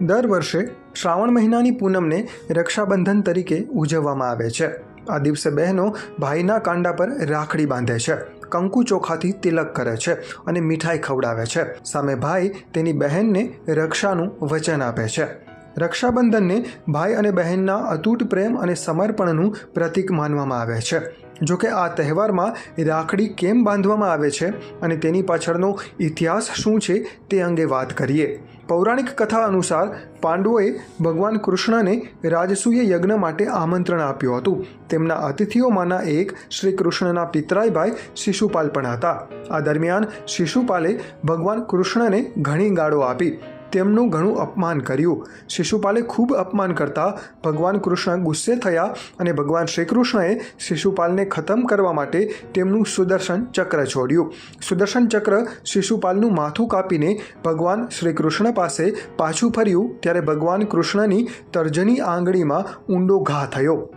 દર વર્ષે શ્રાવણ મહિનાની પૂનમને રક્ષાબંધન તરીકે ઉજવવામાં આવે છે. આ દિવસે બહેનો ભાઈના કાંડા પર રાખડી બાંધે છે, કંકુ ચોખાથી તિલક કરે છે અને મીઠાઈ ખવડાવે છે. સામે ભાઈ તેની બહેનને રક્ષાનું વચન આપે છે. રક્ષાબંધનને ભાઈ અને બહેનના અતૂટ પ્રેમ અને સમર્પણનું પ્રતીક માનવામાં આવે છે. જો કે આ તહેવારમાં રાખડી કેમ બાંધવામાં આવે છે અને તેની પાછળનો ઇતિહાસ શું છે તે અંગે વાત કરીએ. પૌરાણિક કથા અનુસાર પાંડવોએ ભગવાન કૃષ્ણને રાજસૂય યજ્ઞ માટે આમંત્રણ આપ્યું હતું. તેમના અતિથિઓમાંના એક શ્રી કૃષ્ણના પિતરાઈભાઈ શિશુપાલ પણ હતા. આ દરમિયાન શિશુપાલે ભગવાન કૃષ્ણને ઘણી ગાળો આપી. તેમનું ઘણું અપમાન કર્યું. શિશુપાલે ખૂબ અપમાન કરતા ભગવાન કૃષ્ણ ગુસ્સે થયા અને ભગવાન શ્રીકૃષ્ણએ શિશુપાલને ખતમ કરવા માટે તેમનું સુદર્શન ચક્ર છોડ્યું. સુદર્શન ચક્ર શિશુપાલનું માથું કાપીને ભગવાન શ્રીકૃષ્ણ પાસે પાછું ફર્યું, ત્યારે ભગવાન કૃષ્ણની તર્જની આંગળીમાં ઊંડો ઘા થયો.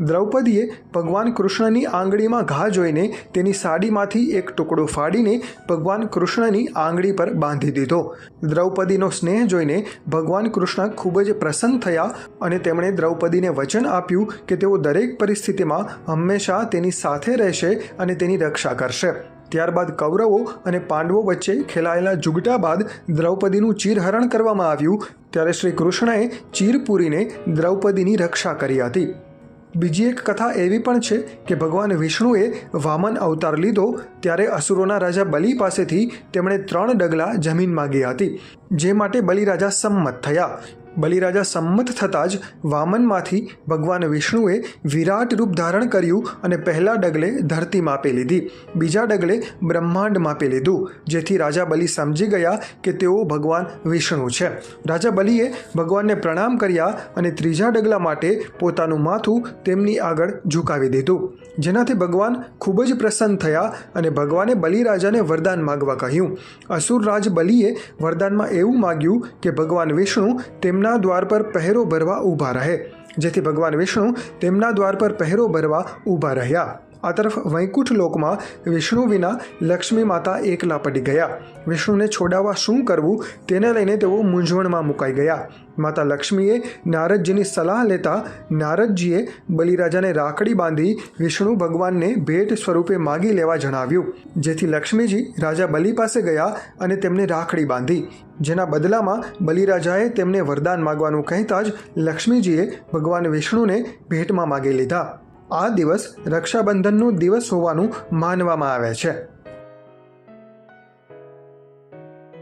દ્રૌપદીએ ભગવાન કૃષ્ણની આંગળીમાં ઘા જોઈને તેની સાડીમાંથી એક ટુકડો ફાડીને ભગવાન કૃષ્ણની આંગળી પર બાંધી દીધો. દ્રૌપદીનો સ્નેહ જોઈને ભગવાન કૃષ્ણ ખૂબ જ પ્રસન્ન થયા અને તેમણે દ્રૌપદીને વચન આપ્યું કે તેઓ દરેક પરિસ્થિતિમાં હંમેશા તેની સાથે રહેશે અને તેની રક્ષા કરશે. ત્યારબાદ કૌરવો અને પાંડવો વચ્ચે ખેલાયેલા જુગટા બાદ દ્રૌપદીનું ચીરહરણ કરવામાં આવ્યું. ત્યારે શ્રી કૃષ્ણએ ચીર પૂરીને દ્રૌપદીની રક્ષા કરી હતી. બીજી એક કથા એવી પણ છે કે ભગવાન વિષ્ણુએ વામન અવતાર લીધો ત્યારે અસુરોના રાજા બલિ પાસેથી તેમણે ત્રણ ડગલા જમીન માગી હતી, જે માટે બલિરાજા સંમત થયા. બલિરાજા સંમત થતાં જ વામનમાંથી ભગવાન વિષ્ણુએ વિરાટ રૂપ ધારણ કર્યું અને પહેલા ડગલે ધરતી માપી લીધી. બીજા ડગલે બ્રહ્માંડ માપી લીધું, જેથી રાજા બલિ સમજી ગયા કે તેઓ ભગવાન વિષ્ણુ છે. રાજા બલિએ ભગવાનને પ્રણામ કર્યા અને ત્રીજા ડગલા માટે પોતાનું માથું તેમની આગળ ઝુકાવી દીધું. જેનાથી ભગવાન ખૂબ જ પ્રસન્ન થયા અને ભગવાને બલિરાજાને વરદાન માગવા કહ્યું. અસુર રાજ બલિએ વરદાનમાં એવું માગ્યું કે ભગવાન વિષ્ણુ તેમના દ્વાર પર પહેરો ભરવા ઊભા રહે. જેથી ભગવાન વિષ્ણુ તેમના દ્વાર પર પહેરો ભરવા ઊભા રહ્યા. આ તરફ વૈકુંઠ લોકમાં વિષ્ણુ વિના લક્ષ્મી માતા એકલા પડી ગયા. વિષ્ણુને છોડાવવા શું કરવું તેને લઈને તેઓ મૂંઝવણમાં મુકાઈ ગયા. માતા લક્ષ્મીએ નારદજીની સલાહ લેતા નારદજીએ બલિરાજાને રાખડી બાંધી વિષ્ણુ ભગવાનને ભેટ સ્વરૂપે માગી લેવા જણાવ્યું. જેથી લક્ષ્મીજી રાજા બલિ પાસે ગયા અને તેમને રાખડી બાંધી. જેના બદલામાં બલિરાજાએ તેમને વરદાન માગવાનું કહેતા જ લક્ષ્મીજીએ ભગવાન વિષ્ણુને ભેટમાં માગી લીધા. આ દિવસ રક્ષાબંધનનો દિવસ હોવાનું માનવામાં આવે છે.